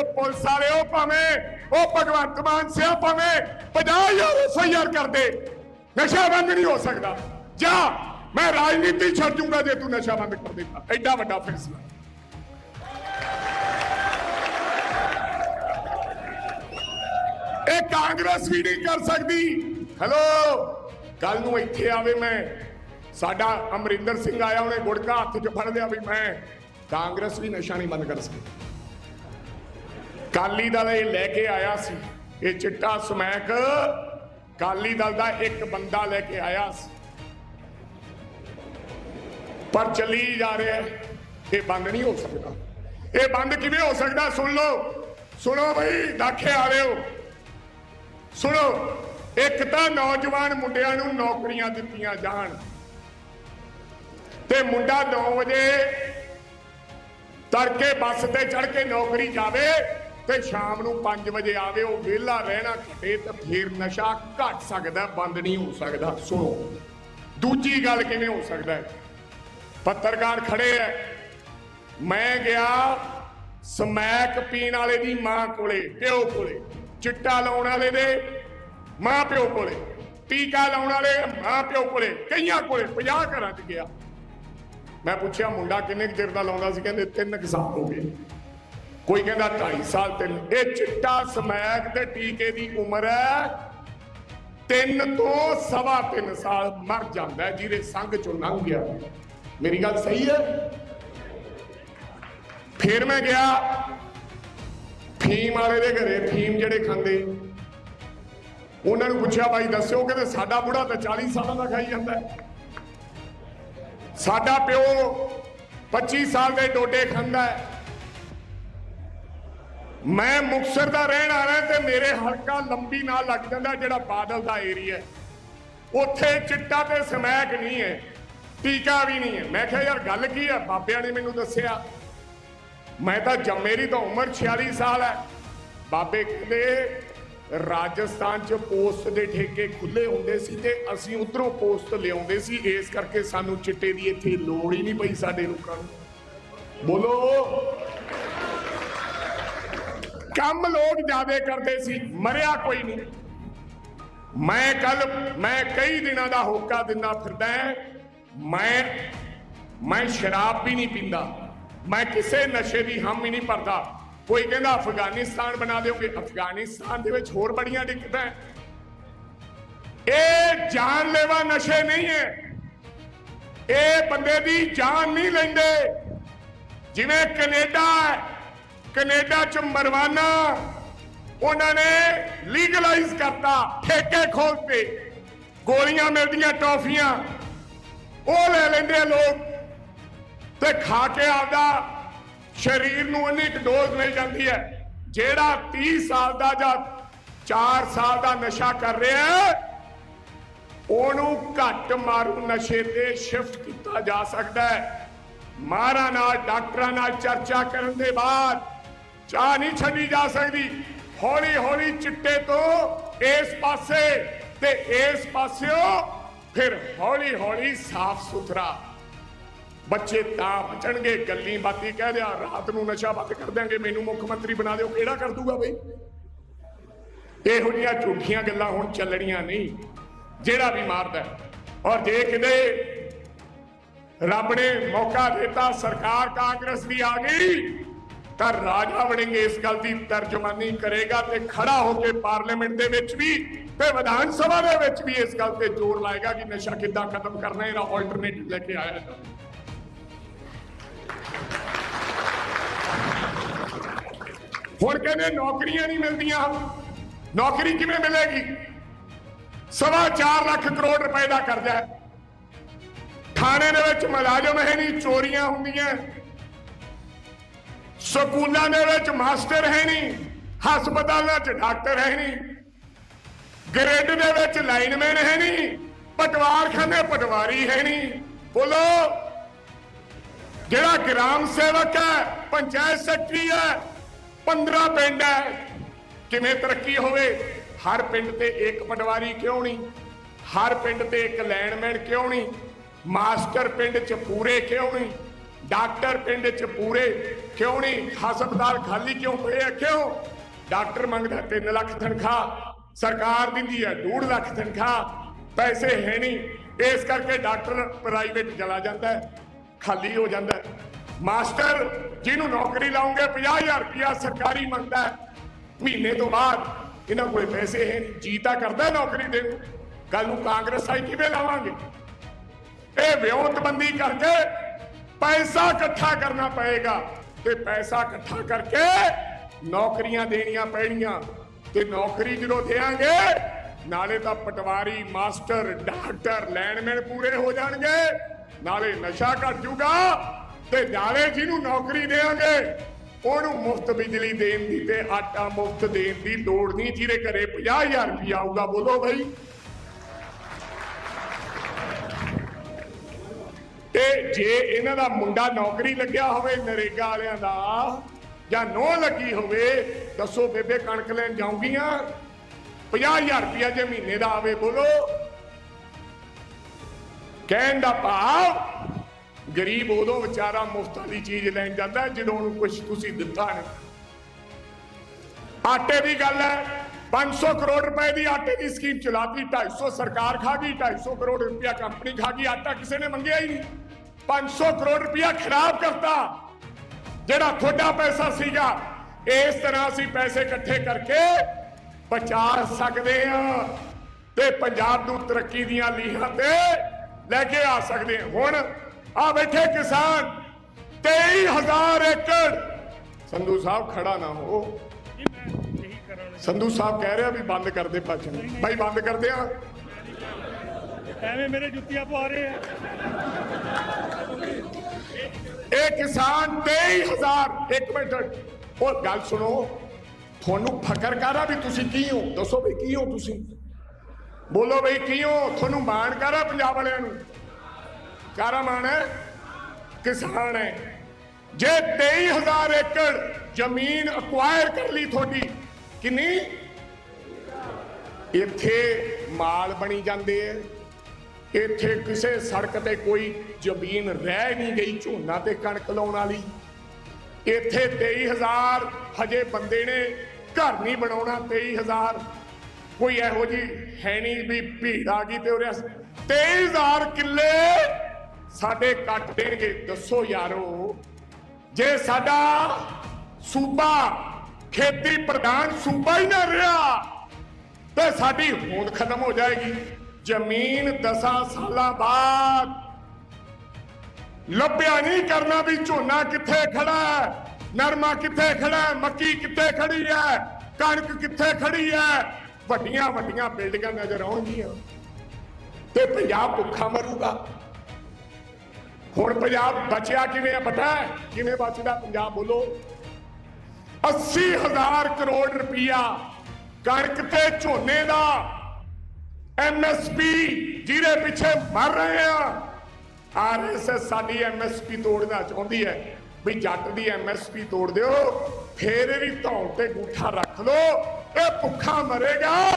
ਉਹ ਪੁਲਿਸ ਵਾਲੇ, ਉਹ ਭਾਵੇਂ, ਉਹ ਭਗਵੰਤ ਮਾਨ ਸਿਆ ਭਾਵੇਂ 50000 ਐਫਆਈਆਰ ਕਰਦੇ, ਨਸ਼ਾ ਬੰਦ ਨਹੀਂ ਹੋ ਸਕਦਾ। ਜਾ, ਮੈਂ ਰਾਜਨੀਤੀ ਛੱਡ ਦੂੰਗਾ ਜੇ ਤੂੰ ਨਸ਼ਾ ਬੰਦ ਕਰ ਦੇਗਾ ਐਡਾ ਵੱਡਾ ਫੈਸਲਾ। ਇਹ ਕਾਂਗਰਸ ਵੀ ਨਹੀਂ ਕਰ ਸਕਦੀ। ਹੈਲੋ ਕੱਲ ਨੂੰ ਇੱਥੇ ਆਵੇ ਮੈਂ। ਸਾਡਾ ਅਮਰਿੰਦਰ ਸਿੰਘ ਆਇਆ, ਉਹਨੇ ਗੁੜਕਾ ਹੱਥ 'ਚ ਫੜ ਲਿਆ ਵੀ ਮੈਂ ਕਾਂਗਰਸ ਵੀ ਨਸ਼ਾ ਨਹੀਂ ਬੰਦ ਕਰ ਸਕਦੀ। ਕਾਲੀ ਦਲ ਇਹ ਲੈ ਕੇ ਆਇਆ ਸੀ। ਇਹ ਚਿੱਟਾ ਸਮੈਕ ਕਾਲੀ ਦਲ ਦਾ ਇੱਕ ਬੰਦਾ ਲੈ ਕੇ ਆਇਆ ਸੀ। ਪਰ ਚੱਲੀ ਜਾ ਰਿਹਾ ਇਹ ਬੰਦ ਨਹੀਂ ਹੋ ਸਕਦਾ। ਇਹ ਬੰਦ ਕਿਵੇਂ ਹੋ ਸਕਦਾ? ਸੁਣ ਲਓ। ਸੁਣੋ ਬਈ, ਦਾਖੇ ਵਾਲਿਓ ਸੁਣੋ। ਇੱਕ ਤਾਂ ਨੌਜਵਾਨ ਮੁੰਡਿਆਂ ਨੂੰ ਨੌਕਰੀਆਂ ਦਿੱਤੀਆਂ ਜਾਣ। ਤੇ ਮੁੰਡਾ 9 ਵਜੇ ਤੜਕੇ ਬੱਸ ਤੇ ਚੜ ਕੇ ਨੌਕਰੀ ਜਾਵੇ। ਤੇ ਸ਼ਾਮ ਨੂੰ 5 ਵਜੇ ਆਵੇ, ਉਹ ਵਿਹਲਾ ਰਹਿਣਾ ਘਟੇ ਤੇ ਫਿਰ ਨਸ਼ਾ ਘਟ ਸਕਦਾ, ਬੰਦ ਨਹੀਂ ਹੋ ਸਕਦਾ। ਸੁਣੋ, ਦੂਜੀ ਗੱਲ ਕਿਵੇਂ ਹੋ ਸਕਦਾ ਹੈ? ਪੱਤਰਕਾਰ ਖੜੇ ਐ ਮੈਂ ਗਿਆ ਸਮੈਕ ਪੀਣ ਵਾਲੇ ਦੀ ਮਾਂ ਕੋਲੇ, ਪਿਓ ਕੋਲੇ। ਚਿੱਟਾ ਲਾਉਣ ਵਾਲੇ ਦੇ ਮਾਂ ਪਿਓ ਕੋਲੇ। ਟੀਕਾ ਲਾਉਣ ਵਾਲੇ ਮਾਂ ਪਿਓ ਕੋਲੇ, ਕਈਆਂ ਕੋਲੇ 50 ਘਰਾਂ 'ਚ ਗਿਆ। ਮੈਂ ਪੁੱਛਿਆ, ਮੁੰਡਾ ਕਿੰਨੇ ਕੁ ਚਿਰ ਦਾ ਲਾਉਂਦਾ ਸੀ? ਕਹਿੰਦੇ 3 ਕੁ ਸਾਲ ਹੋ ਗਏ। ਕੋਈ ਕਹਿੰਦਾ 2.5 ਸਾਲ ਤਿੰਨ ਇਹ ਚਿੱਟਾ ਸਮੈਕ ਤੇ ਟੀਕੇ ਦੀ ਉਮਰ ਹੈ। ਤਿੰਨ ਤੋਂ ਸਵਾ ਤਿੰਨ ਸਾਲ ਮਰ ਜਾਂਦਾ ਜਿਹਦੇ ਸੰਗ ਚੋਂ ਲੰਘ ਗਿਆ। ਮੇਰੀ ਗੱਲ ਸਹੀ ਹੈ? ਫਿਰ ਮੈਂ ਗਿਆ ਫੀਮ ਵਾਲੇ ਦੇ ਘਰੇ ਫੀਮ ਜਿਹੜੇ ਖਾਂਦੇ, ਉਹਨਾਂ ਨੂੰ ਪੁੱਛਿਆ, ਬਾਈ, ਦੱਸਿਓ ਕਹਿੰਦੇ ਸਾਡਾ ਬੁੜਾ ਤਾਂ 40 ਸਾਲਾਂ ਦਾ ਖਾਈ ਜਾਂਦਾ ਸਾਡਾ ਪਿਓ 25 ਸਾਲ ਦੇ ਡੋਡੇ ਖਾਂਦਾ ਹੈ। ਮੈਂ ਮੁਕਸਰ ਦਾ ਰਹਿਣ ਵਾਲਾ ਤੇ ਮੇਰੇ ਹਲਕਾ ਲੰਬੀ ਨਾਲ ਲੱਗ ਜਾਂਦਾ ਜਿਹੜਾ ਬਾਦਲ ਦਾ ਏਰੀਆ ਉੱਥੇ ਚਿੱਟਾ ਤੇ ਸਮੈਕ ਨਹੀਂ ਹੈ, ਟੀਕਾ ਵੀ ਨਹੀਂ ਹੈ। ਮੈਂ ਕਿਹਾ, ਯਾਰ, ਗੱਲ ਕੀ ਹੈ? ਬਾਬਿਆਂ ਨੇ ਮੈਨੂੰ ਦੱਸਿਆ। ਮੈਂ ਤਾਂ ਜੰਮ- ਮੇਰੀ ਤਾਂ ਉਮਰ 46 ਸਾਲ ਹੈ। ਬਾਬੇ ਕਹਿੰਦੇ, ਰਾਜਸਥਾਨ 'ਚ ਪੋਸਟ ਦੇ ਠੇਕੇ ਖੁੱਲੇ ਹੁੰਦੇ ਸੀ ਤੇ ਅਸੀਂ ਉਧਰੋਂ ਪੋਸਟ ਲਿਆਉਂਦੇ ਸੀ। ਇਸ ਕਰਕੇ ਸਾਨੂੰ ਚਿੱਟੇ ਦੀ ਇੱਥੇ ਲੋੜ ਹੀ ਨਹੀਂ ਪਈ ਸਾਡੇ ਲੋਕਾਂ ਨੂੰ। ਬੋਲੋ। ਕੰਮ ਲੋਕ ਜ਼ਿਆਦੇ ਕਰਦੇ ਸੀ, ਮਰਿਆ ਕੋਈ ਨਹੀਂ। ਮੈਂ ਕੱਲ ਮੈਂ ਕਈ ਦਿਨਾਂ ਦਾ ਹੋਕਾ ਦਿੰਦਾ ਫਿਰਦਾ ਮੈਂ ਮੈਂ ਸ਼ਰਾਬ ਵੀ ਨਹੀਂ ਪੀਂਦਾ। ਮੈਂ ਕਿਸੇ ਨਸ਼ੇ ਦੀ ਹਮ ਹੀ ਨਹੀਂ ਭਰਦਾ। ਕੋਈ ਕਹਿੰਦਾ ਅਫਗਾਨਿਸਤਾਨ ਬਣਾ ਦਿਓਗੇ, ਅਫਗਾਨਿਸਤਾਨ ਦੇ ਵਿੱਚ ਹੋਰ ਬੜੀਆਂ ਦਿੱਕਤਾਂ ਇਹ ਜਾਨਲੇਵਾ ਨਸ਼ੇ ਨਹੀਂ ਹੈ। ਇਹ ਬੰਦੇ ਦੀ ਜਾਨ ਨਹੀਂ ਲੈਂਦੇ। ਜਿਵੇਂ ਕੈਨੇਡਾ ਕੈਨੇਡਾ ਚ ਮਰਵਾਨਾ, ਉਹਨਾਂ ਨੇ ਲੀਗਲਾਈਜ਼ ਕਰਤਾ, ਠੇਕੇ ਖੋਲਤੇ ਗੋਲੀਆਂ ਮਿਲਦੀਆਂ, ਟੌਫੀਆਂ। ਉਹ ਲੈ ਲੈਂਦੇ ਆ ਲੋਕ ਤੇ ਖਾ ਕੇ ਆਪਦਾ ਸਰੀਰ ਨੂੰ ਉਨੀ ਕੁ ਡੋਜ਼ ਮਿਲ ਜਾਂਦੀ ਹੈ, ਜਿਹੜਾ 30 ਸਾਲ ਦਾ ਜਾਂ 4 ਸਾਲ ਦਾ ਨਸ਼ਾ ਕਰ ਰਿਹਾ ਉਹਨੂੰ ਘੱਟ ਮਾਰੂ, ਨਸ਼ੇ ਤੇ ਸ਼ਿਫਟ ਕੀਤਾ ਜਾ ਸਕਦਾ ਹੈ। ਮਾਰਾ ਨਾਲ, ਡਾਕਟਰਾਂ ਨਾਲ ਚਰਚਾ ਕਰਨ ਦੇ ਬਾਅਦ ਚਾਹ ਨਹੀਂ ਛੱਡੀ ਜਾ ਸਕਦੀ। ਹੌਲੀ ਹੌਲੀ ਚਿੱਟੇ ਤੋਂ ਇਸ ਪਾਸੇ ਤੇ ਇਸ ਪਾਸਿਓ ਫਿਰ ਹੌਲੀ ਹੌਲੀ ਸਾਫ਼ ਸੁਥਰਾ। ਬੱਚੇ ਤਾਂ ਬਚਣਗੇ, ਗੱਲੀ ਬਾਤੀ ਕਹਿ ਦਿਆ, ਰਾਤ ਨੂੰ ਨਸ਼ਾ ਬੰਦ ਕਰ ਦਿਆਂਗੇ, ਮੈਨੂੰ ਮੁੱਖ ਮੰਤਰੀ ਬਣਾ ਦਿਓ, ਕਿਹੜਾ ਕਰ ਦੂਗਾ ਬਈ? ਇਹੋ ਜਿਹੀਆਂ ਝੂਠੀਆਂ ਗੱਲਾਂ ਹੁਣ ਚੱਲਣੀਆਂ ਨਹੀਂ, ਜਿਹੜਾ ਵੀ ਮਾਰਦਾ ਔਰ ਜੇ ਕਿਤੇ ਰੱਬ ਨੇ ਮੌਕਾ ਦਿੱਤਾ, ਸਰਕਾਰ ਕਾਂਗਰਸ ਦੀ ਆ ਗਈ ਤਾਂ ਰਾਜਾ ਵੜਿੰਗੇ ਇਸ ਗੱਲ ਦੀ ਤਰਜਮਾਨੀ ਕਰੇਗਾ ਤੇ ਖੜਾ ਹੋ ਕੇ ਪਾਰਲੀਮੈਂਟ ਦੇ ਵਿੱਚ ਵੀ ਤੇ ਵਿਧਾਨ ਸਭਾ ਦੇ ਵਿੱਚ ਵੀ ਇਸ ਗੱਲ ਤੇ ਜ਼ੋਰ ਲਾਏਗਾ ਕਿ ਨਸ਼ਾ ਕਿੱਦਾਂ ਖਤਮ ਕਰਨਾ ਹੈ ਇਹਦਾ ਆਲਟਰਨੇਟਿਵ ਲੈ ਕੇ ਆਇਆ ਜਾਵੇ ਹੁਣ ਕਹਿੰਦੇ ਨੌਕਰੀਆਂ ਨਹੀਂ ਮਿਲਦੀਆਂ ਨੌਕਰੀ ਕਿਵੇਂ ਮਿਲੇਗੀ ਸਵਾ 4 ਲੱਖ ਕਰੋੜ ਰੁਪਏ ਦਾ ਕਰਜ਼ਾ ਹੈ ਥਾਣੇ ਦੇ ਵਿੱਚ ਮੁਲਾਜ਼ਮ ਹੈ ਨਹੀਂ ਚੋਰੀਆਂ ਹੁੰਦੀਆਂ ਸਕੂਲਾਂ ਦੇ ਵਿੱਚ ਮਾਸਟਰ ਹੈ ਨਹੀਂ, ਹਸਪਤਾਲਾਂ 'ਚ ਡਾਕਟਰ ਹੈ ਨਹੀਂ, ਗ੍ਰਿਡ ਦੇ ਵਿੱਚ ਲਾਈਨਮੈਨ ਹੈ ਨਹੀਂ, ਪਟਵਾਰਖਾਨੇ ਪਟਵਾਰੀ ਹੈ ਨਹੀਂ। ਬੋਲੋ, ਜਿਹੜਾ ਗ੍ਰਾਮ ਸੇਵਕ ਹੈ, ਪੰਚਾਇਤ ਸੈਕਟਰੀ ਹੈ 15 ਪਿੰਡ ਹੈ, ਕਿਵੇਂ ਤਰੱਕੀ ਹੋਵੇ? ਹਰ ਪਿੰਡ ਤੇ ਇੱਕ ਪਟਵਾਰੀ ਕਿਉਂ ਨਹੀਂ? ਹਰ ਪਿੰਡ ਤੇ ਇੱਕ ਲੈਂਡਮੈਨ ਕਿਉਂ ਨਹੀਂ? ਮਾਸਟਰ ਪਿੰਡ 'ਚ ਪੂਰੇ ਕਿਉਂ ਨਹੀਂ? ਡਾਕਟਰ ਪਿੰਡ 'ਚ ਪੂਰੇ ਕਿਉਂ ਨਹੀਂ? ਹਸਪਤਾਲ ਖਾਲੀ ਕਿਉਂ ਪਏ ਆ? ਕਿਉਂ? ਡਾਕਟਰ ਮੰਗਦਾ 3 ਲੱਖ ਤਨਖਾਹ, ਸਰਕਾਰ ਦਿੰਦੀ ਹੈ 2 ਲੱਖ ਤਨਖਾਹ, ਪੈਸੇ ਹੈ ਨਹੀਂ। ਇਸ ਕਰਕੇ ਡਾਕਟਰ ਪ੍ਰਾਈਵੇਟ ਚਲਾ ਜਾਂਦਾ ਖਾਲੀ ਹੋ ਜਾਂਦਾ ਮਾਸਟਰ, ਜਿਹਨੂੰ ਨੌਕਰੀ ਲਾਉਂਗੇ 50000 ਰੁਪਇਆ ਸਰਕਾਰੀ ਮੰਗਦਾ ਮਹੀਨੇ ਤੋਂ ਬਾਅਦ ਇਹਨਾਂ ਕੋਲ ਪੈਸੇ ਹੈ ਨਹੀਂ। ਜੀ ਤਾਂ ਕਰਦਾ ਨੌਕਰੀ ਦੇ ਨੂੰ। ਕੱਲ ਨੂੰ ਕਾਂਗਰਸ ਆਈ, ਕਿਵੇਂ ਲਾਵਾਂਗੇ? ਇਹ ਵਿਉਂਤਬੰਦੀ ਕਰਕੇ ਪੈਸਾ ਇਕੱਠਾ ਕਰਨਾ ਪਏਗਾ ਤੇ ਪੈਸਾ ਇਕੱਠਾ ਕਰਕੇ ਨੌਕਰੀਆਂ ਦੇਣੀਆਂ ਪੈਣੀਆਂ ਤੇ ਨੌਕਰੀ ਜਦੋਂ ਦੇਾਂਗੇ, ਨਾਲੇ ਤਾਂ ਪਟਵਾਰੀ, ਮਾਸਟਰ, ਡਾਕਟਰ ਲੈਣਮੈਨ ਪੂਰੇ ਹੋ ਜਾਣਗੇ, ਨਾਲੇ ਨਸ਼ਾ ਘਟ ਜੂਗਾ ਤੇ ਨਾਲੇ ਜਿਹਨੂੰ ਨੌਕਰੀ ਦੇਾਂਗੇ, ਉਹਨੂੰ ਮੁਫਤ ਬਿਜਲੀ ਦੇਣ ਦੀ ਤੇ ਆਟਾ ਮੁਫਤ ਦੇਣ ਦੀ ਲੋੜ ਨਹੀਂ, ਜਿਹਦੇ ਘਰੇ 50000 ਰੁਪਇਆ ਆਊਗਾ, ਬੋਲੋ ਭਾਈ ਤੇ ਜੇ ਇਹਨਾਂ ਦਾ ਮੁੰਡਾ ਨੌਕਰੀ ਲੱਗਿਆ ਹੋਵੇ ਨਰੇਗਾ ਵਾਲਿਆਂ ਦਾ, ਜਾਂ ਨੋ ਲੱਗੀ ਹੋਵੇ, ਦੱਸੋ ਬੇਬੇ ਕਣਕ ਲੈਣ ਜਾਉਂਗੀਆਂ 50000 ਰੁਪਇਆ ਜੇ ਮਹੀਨੇ ਦਾ ਆਵੇ, ਬੋਲੋ। ਕਹਿਣ ਦਾ ਭਾਵ, ਗਰੀਬ ਉਦੋਂ ਵਿਚਾਰਾ ਮੁਫਤਾਂ ਦੀ ਚੀਜ਼ ਲੈਣ ਜਾਂਦਾ ਜਦੋਂ ਉਹਨੂੰ ਕੁਝ ਤੁਸੀਂ ਦਿੱਤਾ ਨਹੀਂ। ਆਟੇ ਦੀ ਗੱਲ ਹੈ 500 ਕਰੋੜ ਰੁਪਏ ਦੀ ਆਟੇ ਦੀ ਸਕੀਮ ਚਲਾਤੀ 250 ਸਰਕਾਰ ਖਾ ਗਈ 250 ਕਰੋੜ ਰੁਪਇਆ ਕੰਪਨੀ ਖਾ ਗਈ ਆਟਾ ਕਿਸੇ ਨੇ ਮੰਗਿਆ ਹੀ ਨਹੀਂ। 500 ਕਰੋੜ ਰੁਪਇਆ ਖਰਾਬ ਕਰਤਾ ਜਿਹੜਾ ਤੁਹਾਡਾ ਪੈਸਾ ਸੀਗਾ ਇਸ ਤਰ੍ਹਾਂ ਅਸੀਂ ਪੈਸੇ ਇਕੱਠੇ ਕਰਕੇ ਬਚਾ ਸਕਦੇ ਹਾਂ ਤੇ ਪੰਜਾਬ ਨੂੰ ਤਰੱਕੀ ਦੀਆਂ ਲੀਹਾਂ ਤੇ ਲੈ ਕੇ ਆ ਸਕਦੇ ਹਾਂ। ਹੁਣ ਆ ਬੈਠੇ ਕਿਸਾਨ 23000 ਏਕੜ। ਸੰਧੂ ਸਾਹਿਬ ਖੜਾ ਨਾ ਹੋ। ਸੰਧੂ ਸਾਹਿਬ ਕਹਿ ਰਿਹਾ ਵੀ ਬੰਦ ਕਰ ਦੇ ਭਾਸ਼ਣ ਭਾਈ ਬੰਦ ਕਰਦੇ ਆ ਐਵੇਂ ਮੇਰੇ ਜੁੱਤੀਆਂ ਪਵਾ ਰਹੇ ਆ ਇਹ ਕਿਸਾਨ 23000 ਇੱਕ ਮਿੰਟ ਉਹ ਗੱਲ ਸੁਣੋ ਤੁਹਾਨੂੰ ਫਕਰ ਕਰਾ ਵੀ ਤੁਸੀਂ ਕੀ ਹੋ ਦੱਸੋ ਵੀ ਕੀ ਹੋ ਤੁਸੀਂ ਬੋਲੋ ਬਈ ਕੀ ਹੋ ਤੁਹਾਨੂੰ ਮਾਣ ਕਰਾ ਪੰਜਾਬ ਵਾਲਿਆਂ ਨੂੰ ਕਾਰਾ ਮਾਣ ਹੈ ਕਿਸਾਨ ਹੈ ਜੇ 23000 ਏਕੜ ਜ਼ਮੀਨ ਅਕਵਾਇਰ ਕਰ ਲਈ ਤੁਹਾਡੀ ਕਿੰਨੀ ਇੱਥੇ ਮਾਲ ਬਣੀ ਜਾਂਦੇ ਐ ਇੱਥੇ ਕਿਸੇ ਸੜਕ ਤੇ ਕੋਈ ਜ਼ਮੀਨ ਰਹਿ ਨਹੀਂ ਗਈ, ਝੋਨਾ ਤੇ ਕਣਕ ਲਾਉਣ ਵਾਲੀ। ਇੱਥੇ 23000 ਹਜੇ ਬੰਦੇ ਨੇ ਘਰ ਨਹੀਂ ਬਣਾਉਣਾ 23000 ਕੋਈ ਇਹੋ ਜੀ ਹੈ ਨਹੀਂ ਵੀ ਭੀੜ ਆ ਗਈ ਤੇ ਉਹਦੇ 23000 ਕਿੱਲੇ ਸਾਡੇ ਕੱਟ ਦੇਣਗੇ। ਦੱਸੋ ਯਾਰੋ, ਜੇ ਸਾਡਾ ਸੂਬਾ ਖੇਤੀ ਪ੍ਰਧਾਨ ਸੂਬਾ ਹੀ ਨਾ ਰਿਹਾ, ਤੇ ਸਾਡੀ ਹੋਂਦ ਖਤਮ ਹੋ ਜਾਏਗੀ। ਜ਼ਮੀਨ 10 ਸਾਲਾਂ ਬਾਅਦ ਲੱਭਿਆ ਨਹੀਂ ਕਰਨਾ ਵੀ ਝੋਨਾ ਕਿੱਥੇ ਖੜਾ ਹੈ, ਨਰਮਾ ਕਿੱਥੇ ਖੜਾ ਹੈ, ਮੱਕੀ ਕਿੱਥੇ ਖੜੀ ਹੈ, ਕਣਕ ਕਿੱਥੇ ਖੜੀ ਹੈ। ਵੱਡੀਆਂ ਵੱਡੀਆਂ ਬਿਲਡਿੰਗਾਂ ਨਜ਼ਰ ਆਉਣਗੀਆਂ ਤੇ ਪੰਜਾਬ ਭੁੱਖਾ ਮਰੂਗਾ। ਹੁਣ ਪੰਜਾਬ ਬਚਿਆ ਕਿਵੇਂ ਆ ਪਤਾ ਕਿਵੇਂ ਬਚਦਾ ਪੰਜਾਬ ਬੋਲੋ? 80000 ਕਰੋੜ ਰੁਪਇਆ ਕਣਕ ਤੇ ਝੋਨੇ ਦਾ ਐਮਐਸਪੀ ਜਿਹਦੇ ਪਿੱਛੇ ਮਰ ਰਹੇ ਆ। ਆਰਐਸਐਸ ਸਾਡੀ ਐਮਐਸਪੀ ਤੋੜਨਾ ਚਾਹੁੰਦੀ ਹੈ। ਵੀ ਜੱਟ ਦੀ ਐਮਐਸਪੀ ਤੋੜ ਦਿਓ, ਫੇਰ ਵੀ ਧੌਣ ਤੇ ਗੂਠਾ ਰੱਖ ਲੋ ਇਹ ਭੁੱਖਾ ਮਰੇਗਾ।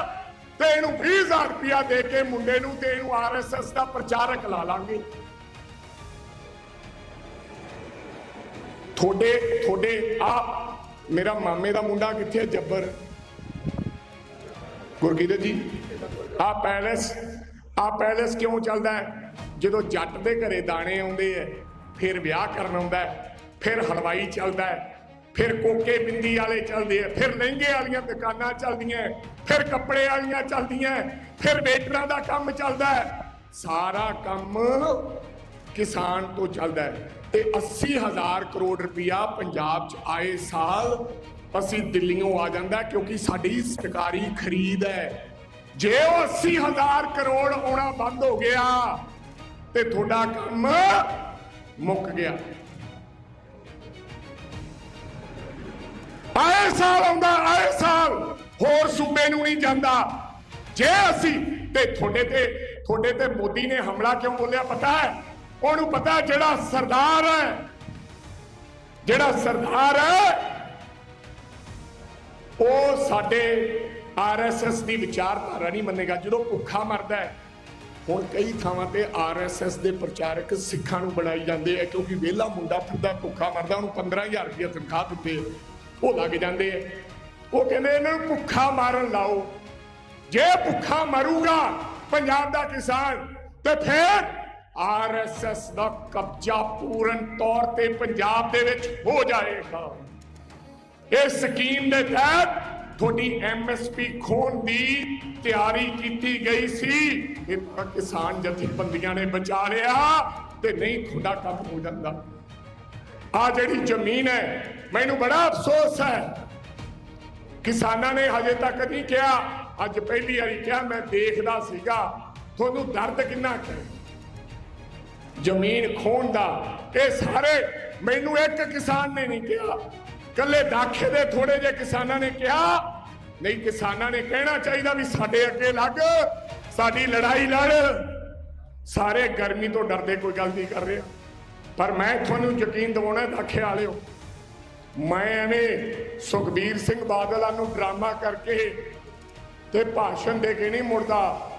ਤੇ ਇਹਨੂੰ 20000 ਰੁਪਇਆ ਦੇ ਕੇ ਮੁੰਡੇ ਨੂੰ ਤੇ ਇਹਨੂੰ ਆਰਐਸਐਸ ਦਾ ਪ੍ਰਚਾਰਕ ਲਾ ਲਾਂਗੇ। ਤੁਹਾਡੇ ਤੁਹਾਡੇ ਆ ਮੇਰਾ ਮਾਮੇ ਦਾ ਮੁੰਡਾ ਕਿੱਥੇ ਜੱਬਰ। ਗੁਰਕੀਰਤ ਜੀ ਆ ਪੈਲਸ ਆ ਪੈਲਸ ਕਿਉਂ ਚੱਲਦਾ ਹੈ? ਜਦੋਂ ਜੱਟ ਦੇ ਘਰੇ ਦਾਣੇ ਆਉਂਦੇ ਐ ਫਿਰ ਵਿਆਹ ਕਰਨ ਆਉਂਦਾ ਫਿਰ ਹਲਵਾਈ ਚੱਲਦਾ ਫਿਰ ਕੋਕੇ ਬਿੰਦੀ ਵਾਲੇ ਚੱਲਦੇ ਐ ਫਿਰ ਲਹਿੰਗੇ ਵਾਲੀਆਂ ਦੁਕਾਨਾਂ ਚੱਲਦੀਆਂ ਫਿਰ ਕੱਪੜੇ ਵਾਲੀਆਂ ਚੱਲਦੀਆਂ ਫਿਰ ਵੇਟਰਾਂ ਦਾ ਕੰਮ ਚੱਲਦਾ ਸਾਰਾ ਕੰਮ ਕਿਸਾਨ ਤੋਂ ਚੱਲਦਾ ਹੈ ਤੇ 80000 ਕਰੋੜ ਰੁਪਇਆ ਪੰਜਾਬ 'ਚ ਆਏ ਸਾਲ ਅਸੀਂ ਦਿੱਲੀੋਂ ਆ ਜਾਂਦਾ ਕਿਉਂਕਿ ਸਾਡੀ ਸਰਕਾਰੀ ਖਰੀਦ ਹੈ। ਜੇ ਉਹ 80000 ਕਰੋੜ ਆਉਣਾ ਬੰਦ ਹੋ ਗਿਆ ਤੇ ਤੁਹਾਡਾ ਕੰਮ ਮੁੱਕ ਗਿਆ। ਆਏ ਸਾਲ ਆਉਂਦਾ, ਆਏ ਸਾਲ ਹੋਰ ਸੂਬੇ ਨੂੰ ਨਹੀਂ ਜਾਂਦਾ। ਜੇ ਅਸੀਂ ਤੇ ਤੁਹਾਡੇ ਤੇ ਤੁਹਾਡੇ ਤੇ ਮੋਦੀ ਨੇ ਹਮਲਾ ਕਿਉਂ ਬੋਲਿਆ ਪਤਾ ਹੈ? ਉਹਨੂੰ ਪਤਾ ਜਿਹੜਾ ਸਰਦਾਰ ਹੈ, ਜਿਹੜਾ ਸਰਦਾਰ ਹੈ ਉਹ ਸਾਡੇ ਆਰਐਸਐਸ ਦੀ ਵਿਚਾਰਧਾਰਾ ਨਹੀਂ ਮੰਨੇਗਾ। ਜਦੋਂ ਭੁੱਖਾ ਮਰਦਾ ਹੈ, ਹੁਣ ਕਈ ਥਾਵਾਂ ਤੇ ਆਰਐਸਐਸ ਦੇ ਪ੍ਰਚਾਰਕ ਸਿੱਖਾਂ ਨੂੰ ਬਣਾਈ ਜਾਂਦੇ ਆ, ਕਿਉਂਕਿ ਵਿਹਲਾ ਮੁੰਡਾ ਫਿਰਦਾ, ਭੁੱਖਾ ਮਰਦਾ, ਉਹਨੂੰ 15000 ਰੁਪਏ ਤਨਖਾਹ ਦਿੱਤੇ, ਉਹ ਲੱਗ ਜਾਂਦੇ ਆ। ਉਹ ਕਹਿੰਦੇ ਇਹਨਾਂ ਨੂੰ, ਭੁੱਖਾ ਮਾਰਨ ਲਾਓ। ਜੇ ਭੁੱਖਾ ਮਰੂਗਾ ਪੰਜਾਬ ਦਾ ਕਿਸਾਨ, ਤੇ ਫਿਰ ਆਰਐਸਐਸ ਦਾ ਕਬਜ਼ਾ ਪੂਰਨ ਤੌਰ ਤੇ ਪੰਜਾਬ ਦੇ ਵਿੱਚ ਹੋ ਜਾਏਗਾ। ਇਸ ਸਕੀਮ ਦੇ ਤਹਿਤ ਤੁਹਾਡੀ ਐਮਐਸਪੀ ਖੋਣ ਦੀ ਤਿਆਰੀ ਕੀਤੀ ਗਈ ਸੀ। ਇਹ ਕਿਸਾਨ ਜਥੇਬੰਦੀਆਂ ਨੇ ਬਚਾ ਲਿਆ ਤੇ ਨਹੀਂ ਤੁਹਾਡਾ ਕੰਮ ਹੋ ਜਾਂਦਾ। ਆ ਜਿਹੜੀ ਜ਼ਮੀਨ ਹੈ, ਮੈਨੂੰ ਬੜਾ ਅਫਸੋਸ ਹੈ। ਕਿਸਾਨਾਂ ਨੇ ਹਜੇ ਤੱਕ ਨਹੀਂ ਕਿਹਾ। ਅੱਜ ਪਹਿਲੀ ਵਾਰੀ ਕਿਹਾ, ਮੈਂ ਦੇਖਦਾ ਸੀਗਾ। ਤੁਹਾਨੂੰ ਦਰਦ ਕਿੰਨਾ ਹੈ? ਜ਼ਮੀਨ ਖੋਣ ਦਾ। ਇਹ ਸਾਰੇ ਮੈਨੂੰ ਇੱਕ ਕਿਸਾਨ ਨੇ ਨਹੀਂ ਕਿਹਾ। ਕੱਲੇ ਦਾਖੇ ਦੇ ਥੋੜੇ ਜਿਹੇ ਕਿਸਾਨਾਂ ਨੇ ਕਿਹਾ, ਨਹੀਂ ਕਿਸਾਨਾਂ ਨੇ ਕਹਿਣਾ ਚਾਹੀਦਾ ਵੀ ਸਾਡੇ ਅੱਗੇ ਲੱਗ, ਸਾਡੀ ਲੜਾਈ ਲੜ। ਸਾਰੇ ਗਰਮੀ ਤੋਂ ਡਰਦੇ ਕੋਈ ਗੱਲ ਨਹੀਂ ਕਰ ਰਿਹਾ। ਪਰ ਮੈਂ ਤੁਹਾਨੂੰ ਯਕੀਨ ਦਿਵਾਉਣਾ ਦਾਖੇ ਵਾਲਿਓ, ਮੈਂ ਐਵੇਂ ਸੁਖਬੀਰ ਸਿੰਘ ਬਾਦਲਾਂ ਨੂੰ ਡਰਾਮਾ ਕਰਕੇ ਤੇ ਭਾਸ਼ਣ ਦੇ ਕੇ ਨਹੀਂ ਮੁੜਦਾ,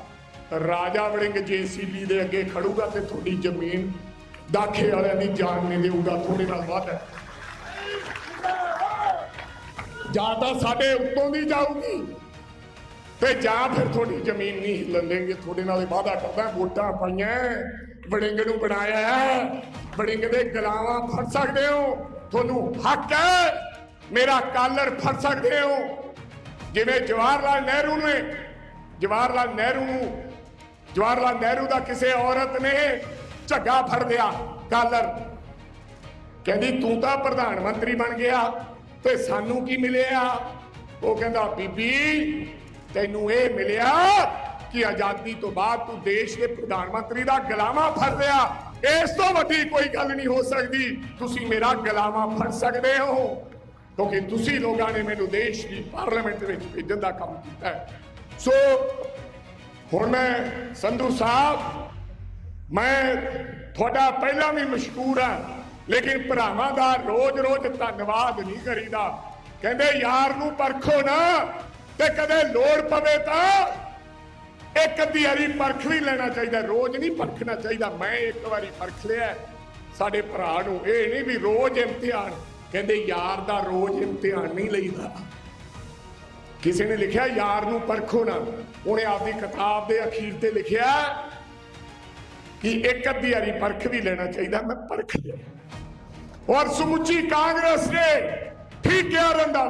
ਰਾਜਾ ਵੜਿੰਗ ਜੇਸੀਬੀ ਦੇ ਅੱਗੇ ਖੜੂਗਾ ਤੇ ਤੁਹਾਡੀ ਜ਼ਮੀਨ ਦਾਖੇ ਵਾਲਿਆਂ ਦੀ ਜਾਨ ਨਹੀਂ ਦੇਊਗਾ, ਤੁਹਾਡੇ ਨਾਲ ਵੱਧ ਹੈ। ਜਾਂ ਤਾਂ ਸਾਡੇ ਉੱਤੋਂ ਦੀ ਜਾਊਗੀ। ਤੇ ਜਾਂ ਫਿਰ ਤੁਹਾਡੀ ਜ਼ਮੀਨ ਨਹੀਂ ਹਿੱਲਣ ਦੇਣਗੇ ਤੁਹਾਡੇ ਨਾਲ ਇਹ ਵਾਅਦਾ ਕਰਦਾ, ਵੋਟਾਂ ਪਾਈਆਂ, ਵੜਿੰਗ ਨੂੰ ਬਣਾਇਆ ਹੈ। ਵੜਿੰਗ ਦੇ ਗਲਾਵਾਂ ਫੜ ਸਕਦੇ ਹੋ। ਤੁਹਾਨੂੰ ਹੱਕ ਹੈ, ਮੇਰਾ ਕਾਲਰ ਫੜ ਸਕਦੇ ਹੋ। ਜਿਵੇਂ ਜਵਾਹਰ ਲਾਲ ਨਹਿਰੂ ਨੇ ਜਵਾਹਰ ਲਾਲ ਨਹਿਰੂ ਨੂੰ ਜਵਾਹਰ ਲਾਲ ਨਹਿਰੂ ਦਾ ਕਿਸੇ ਔਰਤ ਨੇ ਝੱਗਾ ਫੜ ਲਿਆ, ਕਾਲਰ। ਕਹਿੰਦੀ, ਤੂੰ ਤਾਂ ਪ੍ਰਧਾਨ ਮੰਤਰੀ ਬਣ ਗਿਆ। ਤੇ ਸਾਨੂੰ ਕੀ ਮਿਲਿਆ? ਉਹ ਕਹਿੰਦਾ, ਬੀਬੀ, ਤੈਨੂੰ ਇਹ ਮਿਲਿਆ ਕਿ ਆਜ਼ਾਦੀ ਤੋਂ ਬਾਅਦ ਤੂੰ ਦੇਸ਼ ਦੇ ਪ੍ਰਧਾਨ ਮੰਤਰੀ ਦਾ ਗਲਾਮਾ ਫੜ ਲਿਆ। ਇਸ ਤੋਂ ਵੱਡੀ ਕੋਈ ਗੱਲ ਨਹੀਂ ਹੋ ਸਕਦੀ। ਤੁਸੀਂ ਮੇਰਾ ਗਲਾਮਾ ਫੜ ਸਕਦੇ ਹੋ। ਕਿਉਂਕਿ ਤੁਸੀਂ ਲੋਕਾਂ ਨੇ ਮੈਨੂੰ ਦੇਸ਼ ਦੀ ਪਾਰਲੀਮੈਂਟ ਵਿੱਚ ਭੇਜਣ ਦਾ ਕੰਮ ਕੀਤਾ ਹੈ। ਸੋ ਹੁਣ ਮੈਂ ਸੰਧੂ ਸਾਹਿਬ, ਮੈਂ ਤੁਹਾਡਾ ਪਹਿਲਾਂ ਵੀ ਮਸ਼ਕੂਰ ਹਾਂ। ਲੇਕਿਨ ਭਰਾਵਾਂ ਦਾ ਰੋਜ਼-ਰੋਜ਼ ਧੰਨਵਾਦ ਨਹੀਂ ਕਰੀਦਾ। ਕਹਿੰਦੇ, ਯਾਰ ਨੂੰ ਪਰਖੋ ਨਾ, ਤੇ ਕਦੇ ਲੋੜ ਪਵੇ ਤਾਂ ਇੱਕ ਅੱਧੀ ਵਾਰੀ ਪਰਖ ਵੀ ਲੈਣਾ ਚਾਹੀਦਾ। ਰੋਜ਼ ਨਹੀਂ ਪਰਖਣਾ ਚਾਹੀਦਾ। ਮੈਂ ਇੱਕ ਵਾਰੀ ਪਰਖ ਲਿਆ। ਸਾਡੇ ਭਰਾ ਨੂੰ ਇਹ ਨਹੀਂ ਵੀ ਰੋਜ਼ ਇਮਤਿਹਾਨ। ਕਹਿੰਦੇ, ਯਾਰ ਦਾ ਰੋਜ਼ ਇਮਤਿਹਾਨ ਨਹੀਂ ਲਈਦਾ। ਕਿਸੇ ਨੇ ਲਿਖਿਆ, ਯਾਰ ਨੂੰ ਪਰਖੋ ਨਾ। ਉਹਨੇ ਆਪਦੀ ਕਿਤਾਬ ਦੇ ਅਖੀਰ ਤੇ ਲਿਖਿਆ ਕਿ ਇੱਕ ਅੱਧੀ ਵਾਰੀ ਪਰਖ ਵੀ ਲੈਣਾ ਚਾਹੀਦਾ। ਮੈਂ ਪਰਖ ਲਿਆ। ਔਰ ਸਮੁੱਚੀ ਕਾਂਗਰਸ ਨੇ ਠੀਕ ਕਿਹਾ ਰੰਦਾ